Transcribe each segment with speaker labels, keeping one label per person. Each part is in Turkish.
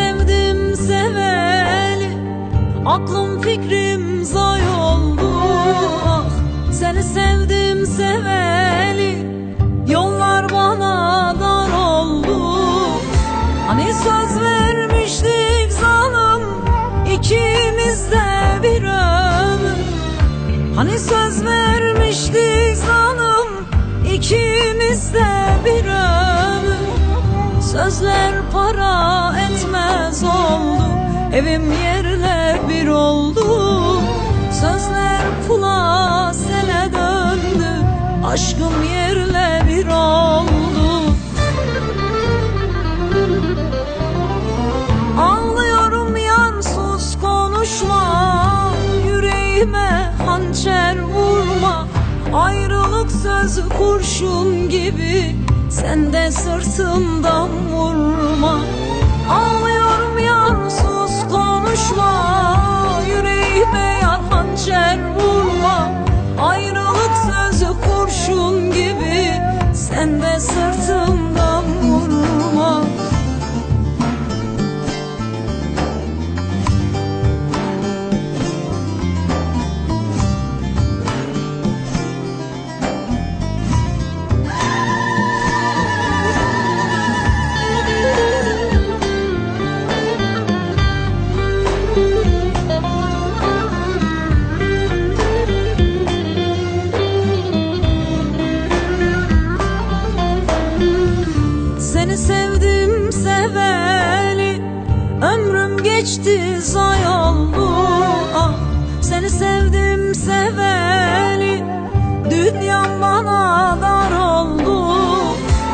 Speaker 1: sevdim seveli Aklım fikrim zay oldu. Ah Seni sevdim seveli Yollar bana dar oldu. Hani söz vermiştik zalim ikimiz de bir ömür. Hani söz vermiştik zalim ikimiz de bir ömür. Sözler para Evim yerle bir oldu. Sözler pula sele döndü. Aşkım yerle bir oldu. Ağlıyorum yar sus konuşma. Yüreğime hançer vurma. Ayrılık sözü kurşun gibi. Sen de sırtımdan vurma. Ağlıyorum general geçti zay oldu. Ah, Seni sevdim seveli Dünyam bana dar oldu.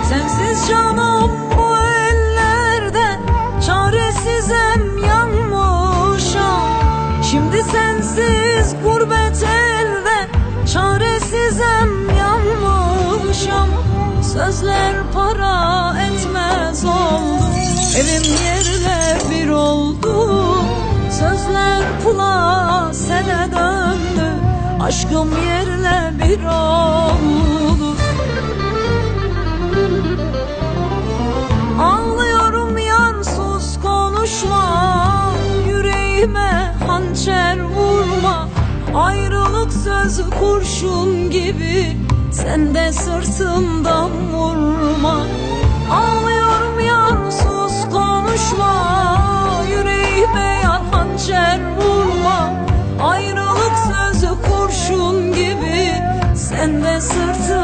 Speaker 1: Sensiz canım bu ellerde Çaresizem yanmışam Şimdi sensiz gurbet elde Çaresizem yanmışam Sözler para etmez oldu. Evim yerle Aşkım yerle bir oldu. Ağlıyorum yar sus konuşma Yüreğime hançer vurma. Ayrılık sözü kurşun gibi Sen de sırtımdan vurma. Ağlıyorum Sen